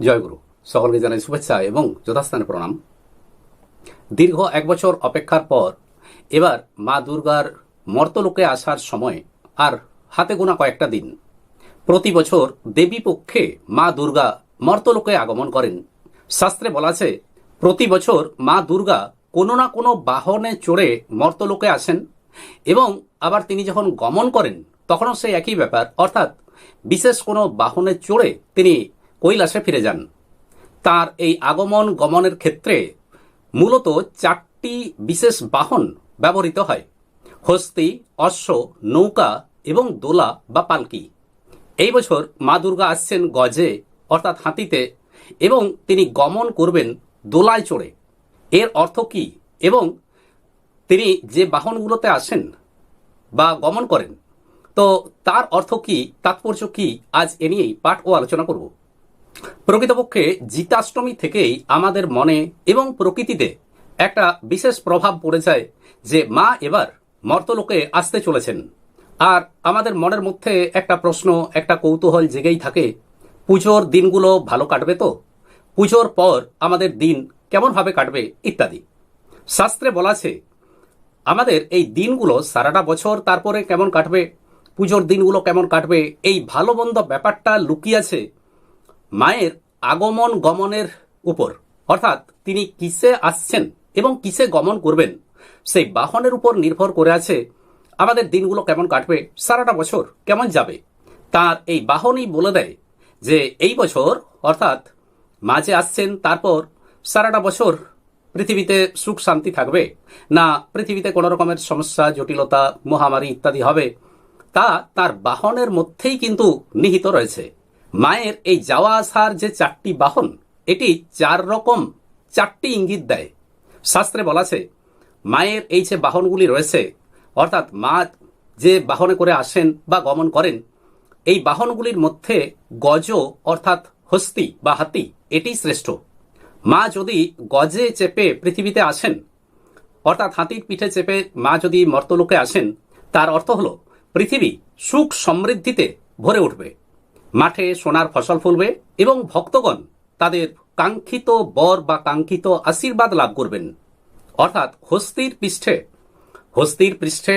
জয়গুরু সকলকে জানাই শুভেচ্ছা এবং যথাস্থানে প্রণাম। দীর্ঘ এক বছর অপেক্ষার পর এবার মা দুর্গার মর্তলোকে আসার সময় আর হাতে গোনা কয়েকটা দিন। প্রতি বছর দেবী পক্ষে মা দুর্গা মর্তলোকে আগমন করেন। শাস্ত্রে বলা আছে, প্রতি বছর মা দুর্গা কোনো না কোনো বাহনে চড়ে মর্তলোকে আসেন এবং আবার তিনি যখন গমন করেন, তখনও সেই একই ব্যাপার। অর্থাৎ বিশেষ কোনো বাহনে চড়ে তিনি কৈলাসে ফিরে যান। তার এই আগমন গমনের ক্ষেত্রে মূলত চারটি বিশেষ বাহন ব্যবহৃত হয়। হস্তি, অশ্ব, নৌকা এবং দোলা বা পালকি। এই বছর মা দুর্গা আসছেন গজে, অর্থাৎ হাতিতে, এবং তিনি গমন করবেন দোলায় চড়ে। এর অর্থ কি? এবং তিনি যে বাহনগুলোতে আসেন বা গমন করেন, তো তার অর্থ কি, তাৎপর্য কি, আজ এ নিয়েই পাঠ ও আলোচনা করব। প্রকৃতপক্ষে জিতাষ্টমী থেকেই আমাদের মনে এবং প্রকৃতিতে একটা বিশেষ প্রভাব পড়ে যায় যে মা এবার মর্তলোকে আসতে চলেছেন। আর আমাদের মনের মধ্যে একটা প্রশ্ন, একটা কৌতূহল জেগেই থাকে, পুজোর দিনগুলো ভালো কাটবে তো? পুজোর পর আমাদের দিন কেমনভাবে কাটবে ইত্যাদি। শাস্ত্রে বলা আছে, আমাদের এই দিনগুলো সারাটা বছর তারপরে কেমন কাটবে? পুজোর দিনগুলো কেমন কাটবে? এই ভালো মন্দ ব্যাপারটা লুকিয়েছে মায়ের আগমন গমনের উপর। অর্থাৎ তিনি কিসে আসছেন এবং কিসে গমন করবেন, সেই বাহনের উপর নির্ভর করে আছে আমাদের দিনগুলো কেমন কাটবে, সারাটা বছর কেমন যাবে। তার এই বাহনই বলে দেয় যে এই বছর, অর্থাৎ মাঝে আসছেন, তারপর সারাটা বছর পৃথিবীতে সুখ শান্তি থাকবে। না, পৃথিবীতে কোনো রকমের সমস্যা, জটিলতা, মহামারী ইত্যাদি হবে। তা তার বাহনের মধ্যেই কিন্তু নিহিত রয়েছে। মায়ের এই যাওয়া আসার যে চারটি বাহন, এটি চার রকম চারটি ইঙ্গিত দেয়। শাস্ত্রে বলা আছে, মায়ের এই যে বাহনগুলি রয়েছে, অর্থাৎ মা যে বাহনে করে আসেন বা গমন করেন, এই বাহনগুলির মধ্যে গজ, অর্থাৎ হস্তি বা হাতি, এটি শ্রেষ্ঠ। মা যদি গজে চেপে পৃথিবীতে আসেন, অর্থাৎ হাতির পিঠে চেপে মা যদি মর্তলোকে আসেন, তার অর্থ হল, পৃথিবী সুখ সমৃদ্ধিতে ভরে উঠবে। মাঠে সোনার ফসল ফলবে এবং ভক্তগণ তাদের কাঙ্ক্ষিত বর বা কাঙ্ক্ষিত আশীর্বাদ লাভ করবেন। অর্থাৎ হস্তির পৃষ্ঠে হস্তির পৃষ্ঠে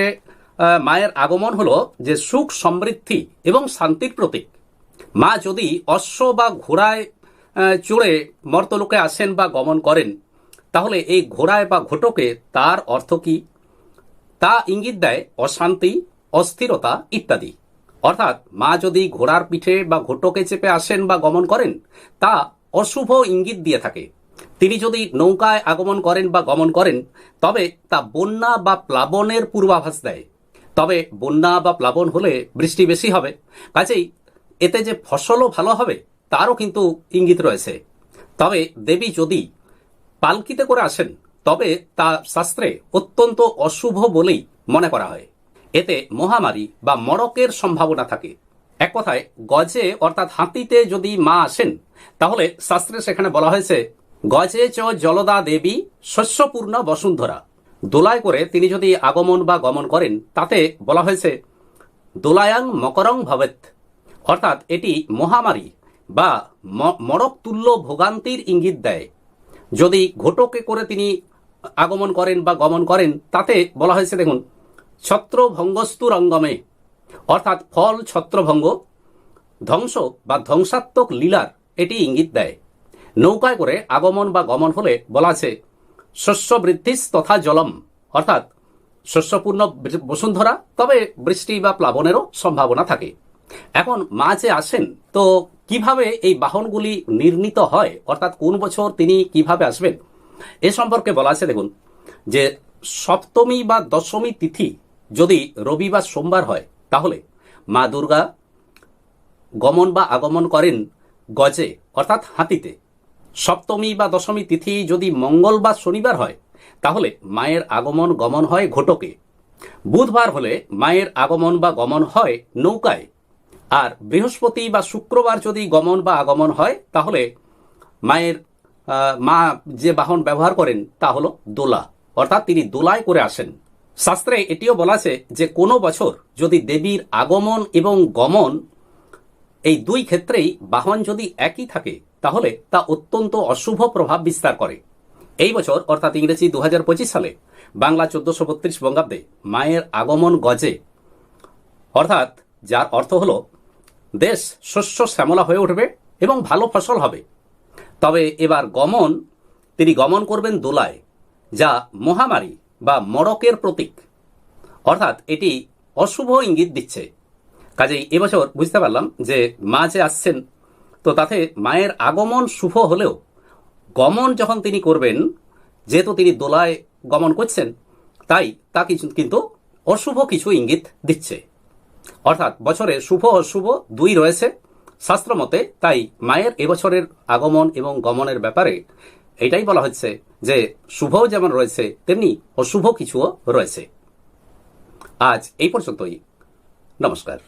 মায়ের আগমন হলো যে সুখ, সমৃদ্ধি এবং শান্তির প্রতীক। মা যদি অশ্ব বা ঘোড়ায় চড়ে মর্তলোকে আসেন বা গমন করেন, তাহলে এই ঘোড়ায় বা ঘোটকে তার অর্থ কি? তা ইঙ্গিত দেয় অশান্তি, অস্থিরতা ইত্যাদি। অর্থাৎ মা যদি ঘোড়ার পিঠে বা ঘোটকে চেপে আসেন বা গমন করেন, তা অশুভ ইঙ্গিত দিয়ে থাকে। তিনি যদি নৌকায় আগমন করেন বা গমন করেন, তবে তা বন্যা বা প্লাবনের পূর্বাভাস দেয়। তবে বন্যা বা প্লাবন হলে বৃষ্টি বেশি হবে। কাজেই এতে যে ফসলও ভালো হবে, তারও কিন্তু ইঙ্গিত রয়েছে। তবে দেবী যদি পালকিতে করে আসেন, তবে তা শাস্ত্রে অত্যন্ত অশুভ বলেই মনে করা হয়। এতে মহামারী বা মড়কের সম্ভাবনা থাকে। এক কথায়, গজে, অর্থাৎ হাতিতে যদি মা আসেন, তাহলে শাস্ত্রে সেখানে বলা হয়েছে, গজে চ জলদা দেবী শস্যপূর্ণ বসুন্ধরা। দোলায় করে তিনি যদি আগমন বা গমন করেন, তাতে বলা হয়েছে, দোলায়াং মকরং ভবেত অর্থাৎ এটি মহামারী বা ম- মড়ক তুল্য ভোগান্তির ইঙ্গিত দেয়। যদি ঘটকে করে তিনি আগমন করেন বা গমন করেন, তাতে বলা হয়েছে, দেখুন ছত্রভঙ্গস্তু রঙ্গমে। অর্থাৎ ফল ছত্রভঙ্গ, ধ্বংস বা ধ্বংসাত্মক লীলার এটি ইঙ্গিত দেয়। নৌকায় করে আগমন বা গমন হলে বলা আছে শস্য বৃদ্ধিস তথা জলম। অর্থাৎ শস্যপূর্ণ বসুন্ধরা, তবে বৃষ্টি বা প্লাবনেরও সম্ভাবনা থাকে। এখন মা যে আসেন, তো কীভাবে এই বাহনগুলি নির্মিত হয়? অর্থাৎ কোন বছর তিনি কীভাবে আসবেন? এ সম্পর্কে বলা আছে, দেখুন, যে সপ্তমী বা দশমী তিথি যদি রবি বা সোমবার হয়, তাহলে মা দুর্গা গমন বা আগমন করেন গজে, অর্থাৎ হাতিতে। সপ্তমী বা দশমী তিথি যদি মঙ্গল বা শনিবার হয়, তাহলে মায়ের আগমন গমন হয় ঘটকে। বুধবার হলে মায়ের আগমন বা গমন হয় নৌকায়। আর বৃহস্পতি বা শুক্রবার যদি গমন বা আগমন হয়, তাহলে মায়ের মা যে বাহন ব্যবহার করেন, তা হলো দোলা। অর্থাৎ তিনি দোলায় করে আসেন। শাস্ত্রে এটিও বলা আছে যে কোনো বছর যদি দেবীর আগমন এবং গমন এই দুই ক্ষেত্রেই বাহন যদি একই থাকে, তাহলে তা অত্যন্ত অশুভ প্রভাব বিস্তার করে। এই বছর, অর্থাৎ ইংরেজি দু হাজার পঁচিশ সালে, বাংলা চোদ্দশো বত্রিশ বঙ্গাব্দে মায়ের আগমন গজে। অর্থাৎ, যার অর্থ হল, দেশ শস্য শ্যামলা হয়ে উঠবে এবং ভালো ফসল হবে। তবে এবার গমন, তিনি গমন করবেন দোলায়, যা মহামারী বা মড়কের প্রতীক। অর্থাৎ এটি অশুভ ইঙ্গিত দিচ্ছে। কাজেই এবছর বুঝতে পারলাম যে মা যে আসছেন, তো তাতে মায়ের আগমন শুভ হলেও গমন যখন তিনি করবেন, যেহেতু তিনি দোলায় গমন করছেন, তাই তা কিছু কিন্তু অশুভ কিছু ইঙ্গিত দিচ্ছে। অর্থাৎ বছরে শুভ অশুভ দুই রয়েছে শাস্ত্র মতে, তাই মায়ের এবছরের আগমন এবং গমনের ব্যাপারে এটাই বলা হচ্ছে যে শুভ যেমন রয়েছে তেমনি অশুভ কিছুও রয়েছে। আজ এই পর্যন্তই। নমস্কার।